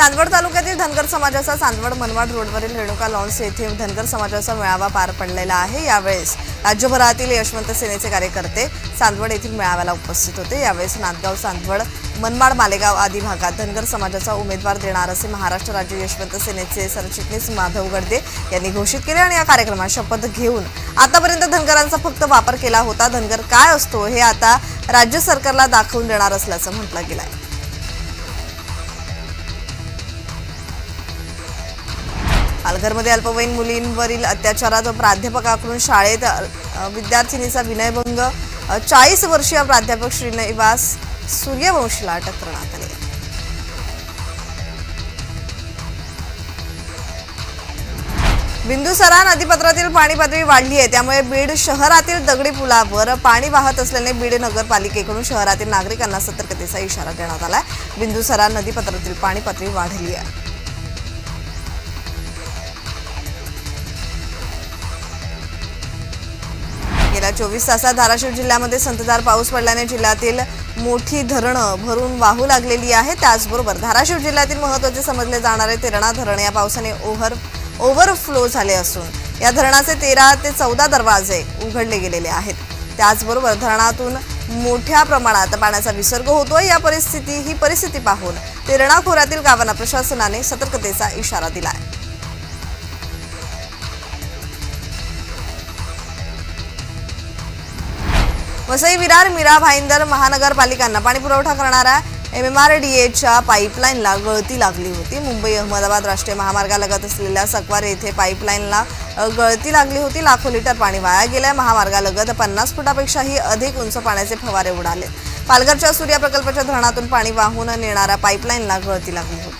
चांदवड तालुक्यातील धनगर समाजाचा चांदवड मनमाड रोडवरील रेणुका लॉन्स येथे धनगर समाजाचा मेळावा पार पडलेला आहे. यावेळेस राज्यभरातील यशवंत सेनेचे कार्यकर्ते चांदवड येथील मेळाव्याला उपस्थित होते. यावेळेस नांदगाव चांदवड मनमाड मालेगाव आदी भागात धनगर समाजाचा उमेदवार देणार असे महाराष्ट्र राज्य यशवंत सेनेचे सरचिटणीस माधव गडदे यांनी घोषित केले आणि या कार्यक्रमात शपथ घेऊन आतापर्यंत धनगरांचा फक्त वापर केला होता. धनगर काय असतो हे आता राज्य सरकारला दाखवून देणार असल्याचं म्हटलं गेलं आहे पालघरमध्ये अल्पवयीन मुलींवरील अत्याचारात प्राध्यापकाकडून शाळेत विद्यार्थिनीचा विनयभंग. चाळीस वर्षीय प्राध्यापक श्रीनिवास सूर्यवंशीला अटक करण्यात आली. बिंदुसरा नदीपात्रातील पाणी पातळी वाढली आहे. त्यामुळे बीड शहरातील दगडी पुलावर पाणी वाहत असल्याने बीड नगरपालिकेकडून शहरातील नागरिकांना सतर्कतेचा इशारा देण्यात आलाय. बिंदुसरा नदीपात्रातील पाणी पातळी वाढली आहे. चोवीस तासात धाराशिव जिल्ह्यामध्ये संततधार पाऊस पडल्याने जिल्ह्यातील मोठी धरणं भरून वाहू लागलेली आहे त्याचबरोबर धाराशिव जिल्ह्यातील महत्त्वाचे समजले जाणारे तेरणा धरण या पावसाने ओव्हर ओव्हरफ्लो झाले असून या धरणाचे तेरा ते चौदा दरवाजे उघडले गेलेले आहेत. त्याचबरोबर धरणातून मोठ्या प्रमाणात पाण्याचा विसर्ग होतोय. या परिस्थिती ही परिस्थिती पाहून तेरणा खोऱ्यातील गावांना प्रशासनाने सतर्कतेचा इशारा दिला आहे वसई विरार मीरा भाईंदर महानगरपालिकांना पाणीपुरवठा करणाऱ्या एम एम आर डी एच्या पाईपलाईनला गळती लागली होती. मुंबई अहमदाबाद राष्ट्रीय महामार्गालगत असलेल्या सकवार येथे पाईपलाईनला गळती लागली होती. लाखो लिटर पाणी वाया गेल्या. महामार्गालगत पन्नास फुटापेक्षाही अधिक उंच पाण्याचे फवारे उडाले. पालघरच्या सूर्या प्रकल्पाच्या धरणातून पाणी वाहून नेणाऱ्या पाईपलाईनला गळती लागली होती.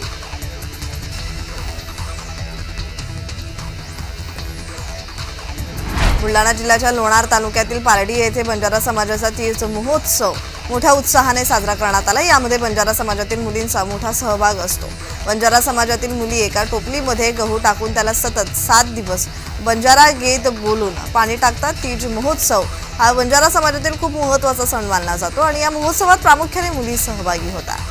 बुलढाणा जिल्ह्याच्या लोणार तालुक्यातील पारडी येथे बंजारा समाजाचा तीज महोत्सव मोठ्या उत्साहाने साजरा करण्यात आला. यामध्ये बंजारा समाजातील मुलींचा मोठा सहभाग असतो. बंजारा समाजातील मुली एका टोपलीमध्ये गहू टाकून त्याला सतत सात दिवस बंजारा गीत बोलून पाणी टाकतात. तीज महोत्सव हा बंजारा समाजातील खूप महत्त्वाचा सण मानला जातो आणि या महोत्सवात प्रामुख्याने मुली सहभागी होतात.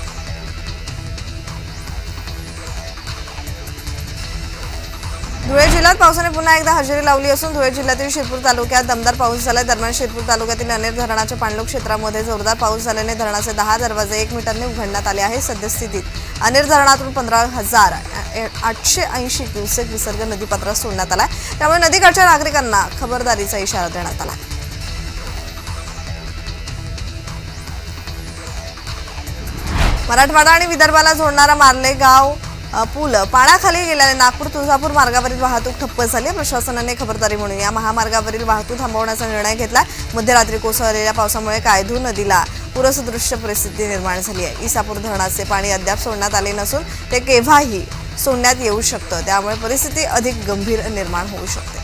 धुळे जिल्ह्यात पावसाने पुन्हा एकदा हजेरी लावली असून धुळे जिल्ह्यातील शिरपूर तालुक्यात दमदार पाऊस झाला दरम्यान शिरपूर तालुक्यातील अनेक धरणाच्या पाणलोक क्षेत्रामध्ये जोरदार पाऊस झाल्याने धरणाचे दहा दरवाजे एक मीटरने उघडण्यात आले आहे सद्यस्थितीत. अनेर धरणातून पंधरा हजार आठशे ऐंशी क्युसेक विसर्ग नदीपात्रात सोडण्यात आला त्यामुळे नदीकाठच्या नागरिकांना खबरदारीचा इशारा देण्यात आला मराठवाडा आणि विदर्भाला जोडणारा मार्लेगाव पूल पाण्याखाली गेल्याने नागपूर तुळजापूर मार्गावरील वाहतूक ठप्प झाली प्रशासनाने खबरदारी म्हणून या महामार्गावरील वाहतूक थांबवण्याचा निर्णय घेतला. मध्यरात्री कोसळलेल्या पावसामुळे कायधू नदीला पूरसदृश्य परिस्थिती निर्माण झाली आहे. इसापूर धरणाचे पाणी अद्याप सोडण्यात आले नसून ते केव्हाही सोडण्यात येऊ शकतं. त्यामुळे परिस्थिती अधिक गंभीर निर्माण होऊ शकते.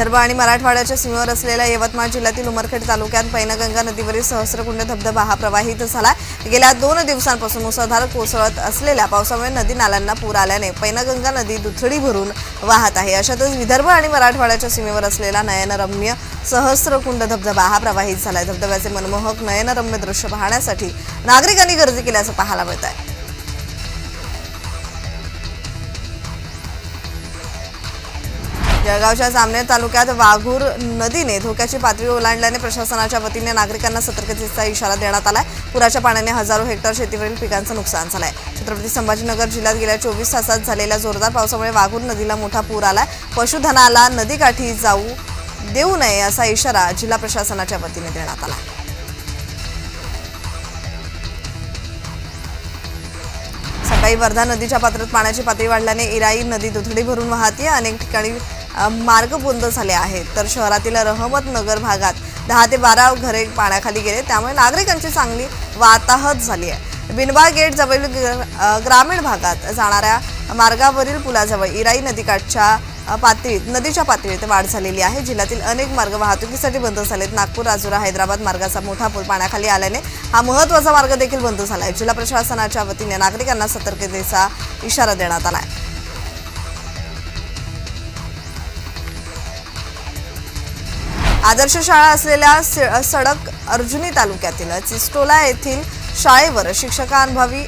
विदर्भ आणि मराठवाड्याच्या सीमेवर असलेल्या यवतमाळ जिल्ह्यातील उमरखेड तालुक्यात पैनगंगा नदीवरील सहस्रकुंड धबधबा हा प्रवाहित झाला. गेल्या दोन दिवसांपासून मुसळधार कोसळत असलेल्या पावसामुळे नदी नाल्यांना पूर आल्याने पैनगंगा नदी दुथडी भरून वाहत आहे. अशातच विदर्भ आणि मराठवाड्याच्या सीमेवर असलेला नयनरम्य सहस्रकुंड धबधबा हा प्रवाहित झाला धबधब्याचे मनमोहक नयनरम्य दृश्य पाहण्यासाठी नागरिकांनी गर्दी केल्याचं पाहायला मिळत आहे जळगावच्या जामनेर तालुक्यात वाघूर नदीने धोक्याची पातळी ओलांडल्याने प्रशासनाच्या वतीने नागरिकांना सतर्कतेचा इशारा देण्यात आलाय. पुराच्या पाण्याने हजारो हेक्टर शेतीवरील पिकांचं नुकसान झालंय. छत्रपती संभाजीनगर जिल्ह्यात गेल्या चोवीस तासात झालेल्या जोरदार पावसामुळे वाघूर नदीला मोठा पूर आलाय. पशुधनाला नदीकाठी जाऊ देऊ नये असा इशारा जिल्हा प्रशासनाच्या वतीने देण्यात आला सकाळी वर्धा नदीच्या पात्रात पाण्याची पातळी वाढल्याने इराई नदी दुथडी भरून वाहते अनेक ठिकाणी मार्ग बंद झाले आहेत. तर शहरातील रहमत नगर भागात दहा ते बारा घरे पाण्याखाली गेले. त्यामुळे नागरिकांची चांगली वाताहत झाली आहे. बिनबा गेट जवळील ग्रामीण भागात जाणाऱ्या मार्गावरील पुलाजवळ इराई नदीकाठच्या पातळीत नदीच्या पातळीत वाढ झालेली आहे. जिल्ह्यातील अनेक मार्ग वाहतुकीसाठी बंद झालेत. नागपूर राजुरा हैदराबाद मार्गाचा मोठा पूल पाण्याखाली आल्याने हा महत्त्वाचा मार्ग देखील बंद झाला आहे जिल्हा प्रशासनाच्या वतीने नागरिकांना सतर्कतेचा इशारा देण्यात आला आहे आदर्श शाळा असलेल्या सडक अर्जुनी तालुक्यातील चिस्टोला येथील शाळेवर शिक्षकांभावी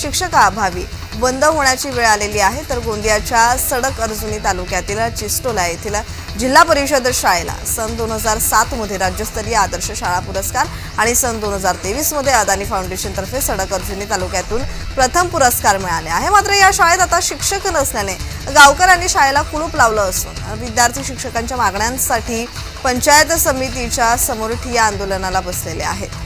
शिक्षकाअभावी बंद होण्याची वेळ आलेली आहे तर गोंदियाच्या सडक अर्जुनी तालुक्यातील चिस्टोला येथील जिल्हा परिषद शाळेला सन दोन हजार सातमध्ये राज्यस्तरीय आदर्श शाळा पुरस्कार आणि सन दोन हजार तेवीसमध्ये अदानी फाउंडेशनतर्फे सडक अर्जुनी तालुक्यातून प्रथम पुरस्कार मिळाले आहे. मात्र या शाळेत आता शिक्षक नसल्याने गावकऱ्यांनी शाळेला कुलूप लावलं असून विद्यार्थी शिक्षकांच्या मागण्यांसाठी पंचायत समितीच्या समोर ठिया आंदोलनाला बसलेले आहेत.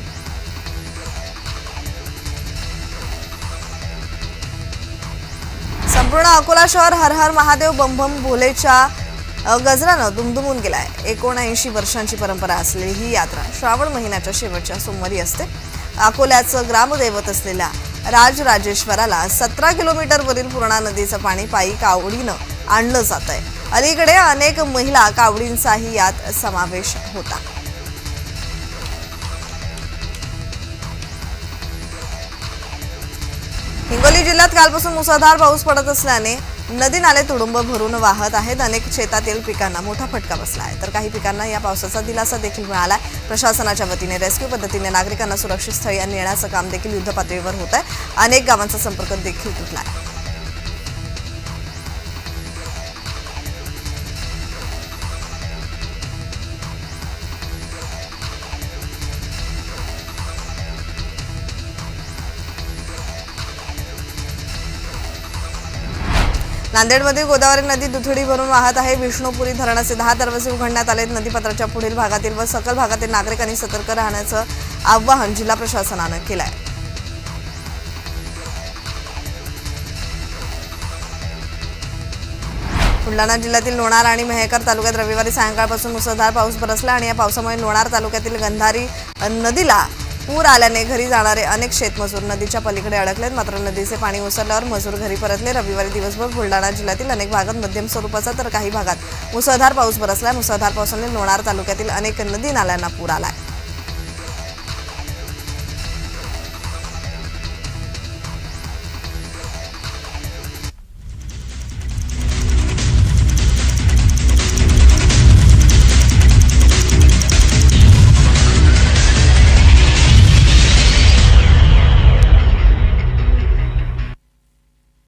संपूर्ण अकोला शहर हर हर महादेव बंबम भोलेच्या गजरानं दुमदुमून गेलाय. एकोणऐंशी वर्षांची परंपरा असलेली ही यात्रा श्रावण महिन्याच्या शेवटच्या सोमवारी असते. अकोल्याचं ग्रामदैवत असलेल्या राजराजेश्वराला सतरा किलोमीटरवरील पूर्णा नदीचं पाणी पायी कावडीनं आणलं जात आहे अलीकडे अनेक महिला कावडींचाही यात समावेश होता. हिंगोली जिल्ह्यात कालपासून मुसळधार पाऊस पडत असल्याने नदी नाले तुडुंब भरून वाहत आहेत. अनेक शेतातील पिकांना मोठा फटका बसला आहे. तर काही पिकांना या पावसाचा दिलासा देखील मिळाला आहे प्रशासनाच्या वतीने रेस्क्यू पद्धतीने नागरिकांना सुरक्षित स्थळी नेण्याचं काम देखील युद्धपातळीवर होत आहे अनेक गावांचा संपर्क देखील तुटला आहे नांदेडमध्ये गोदावरी नदी दुथडी भरून वाहत आहे. विष्णुपुरी धरणाचे दहा दरवाजे उघडण्यात आले नदीपात्राच्या पुढील भागातील व सकल भागातील नागरिकांनी सतर्क राहण्याचं आवाहन जिल्हा प्रशासनानं केलं आहे बुलढाणा जिल्ह्यातील लोणार आणि मेहकर तालुक्यात रविवारी सायंकाळपासून मुसळधार पाऊस बरसला आणि या पावसामुळे लोणार तालुक्यातील गंधारी नदीला पूर आल्याने घरी जाणारे अनेक शेतमजूर नदीच्या पलीकडे अडकलेत. मात्र नदीचे पाणी ओसरल्यावर मजूर घरी परतले. रविवारी दिवसभर बुलढाणा जिल्ह्यातील अनेक भागात मध्यम स्वरूपाचा तर काही भागात मुसळधार पाऊस बरसला. मुसळधार पावसाने लोणार तालुक्यातील अनेक नदी नाल्यांना पूर आलाय.